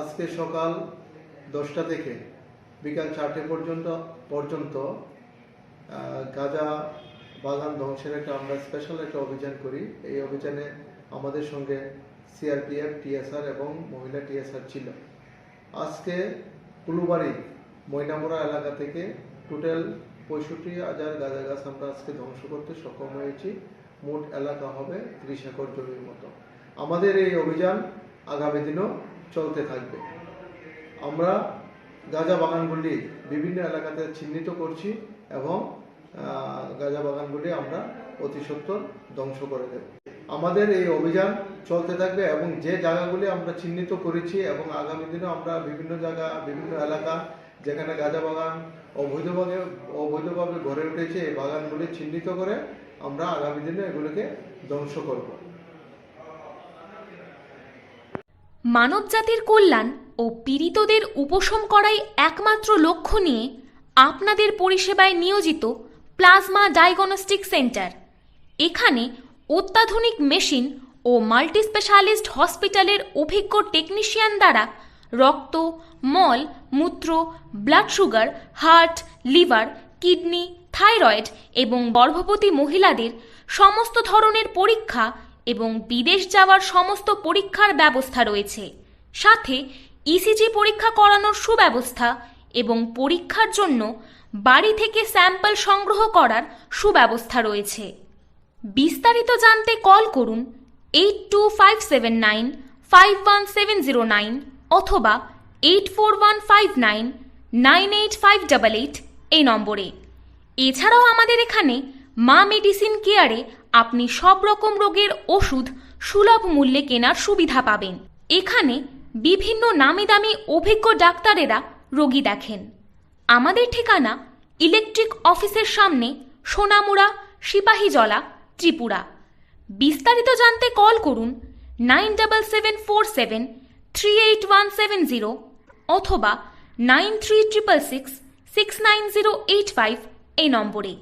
আজকে সকাল দশটা থেকে বিকাল চারটে পর্যন্ত পর্যন্ত গাঁজা বাগান ধ্বংসের একটা আমরা স্পেশাল একটা অভিযান করি। এই অভিযানে আমাদের সঙ্গে সিআরপিএফ টিএসআর এবং মহিলা টিএসআর ছিল। আজকে কুলুবাড়ি ময়নামোড়া এলাকা থেকে টোটাল পঁয়ষট্টি হাজার গাঁজা গাছ আমরা আজকে ধ্বংস করতে সক্ষম হয়েছি। মোট এলাকা হবে ত্রিশ একর জমির মতো। আমাদের এই অভিযান আগামী দিনও চলতে থাকবে। আমরা গাঁজা বাগানগুলি বিভিন্ন এলাকাতে চিহ্নিত করছি এবং গাঁজা বাগানগুলি আমরা অতি সত্বর ধ্বংস করে দেব। আমাদের এই অভিযান চলতে থাকবে এবং যে জায়গাগুলি আমরা চিহ্নিত করেছি এবং আগামী দিনে আমরা বিভিন্ন জায়গা, বিভিন্ন এলাকা যেখানে গাঁজা বাগান অবৈধভাবে অবৈধভাবে গড়ে উঠেছে, এই বাগানগুলি চিহ্নিত করে আমরা আগামী দিনে এগুলোকে ধ্বংস করব। মানবজাতির কল্যাণ ও পীড়িতদের উপশম করাই একমাত্র লক্ষ্য নিয়ে আপনাদের পরিষেবায় নিয়োজিত প্লাজমা ডায়াগনস্টিক সেন্টার। এখানে অত্যাধুনিক মেশিন ও মাল্টিস্পেশালিস্ট হসপিটালের অভিজ্ঞ টেকনিশিয়ান দ্বারা রক্ত, মল, মূত্র, blood sugar, heart, liver, kidney, thyroid এবং গর্ভবতী মহিলাদের সমস্ত ধরনের পরীক্ষা এবং বিদেশ যাওয়ার সমস্ত পরীক্ষার ব্যবস্থা রয়েছে। সাথে ইসিজি পরীক্ষা করানোর সুব্যবস্থা এবং পরীক্ষার জন্য বাড়ি থেকে স্যাম্পল সংগ্রহ করার সুব্যবস্থা রয়েছে। বিস্তারিত জানতে কল করুন eight two five seven nine five one seven zero nine অথবা eight four one five nine nine eight five double eight এই নম্বরে। এছাড়াও আমাদের এখানে মা মেডিসিন কেয়ারে আপনি সব রকম রোগের ওষুধ সুলভ মূল্যে কেনার সুবিধা পাবেন। এখানে বিভিন্ন নামি দামি অভিজ্ঞ ডাক্তারেরা রোগী দেখেন। আমাদের ঠিকানা ইলেকট্রিক অফিসের সামনে সোনামুড়া, সিপাহীজলা, ত্রিপুরা। বিস্তারিত জানতে কল করুন nine double seven four seven three eight one seven zero অথবা nine three triple six six nine zero eight five এই নম্বরে।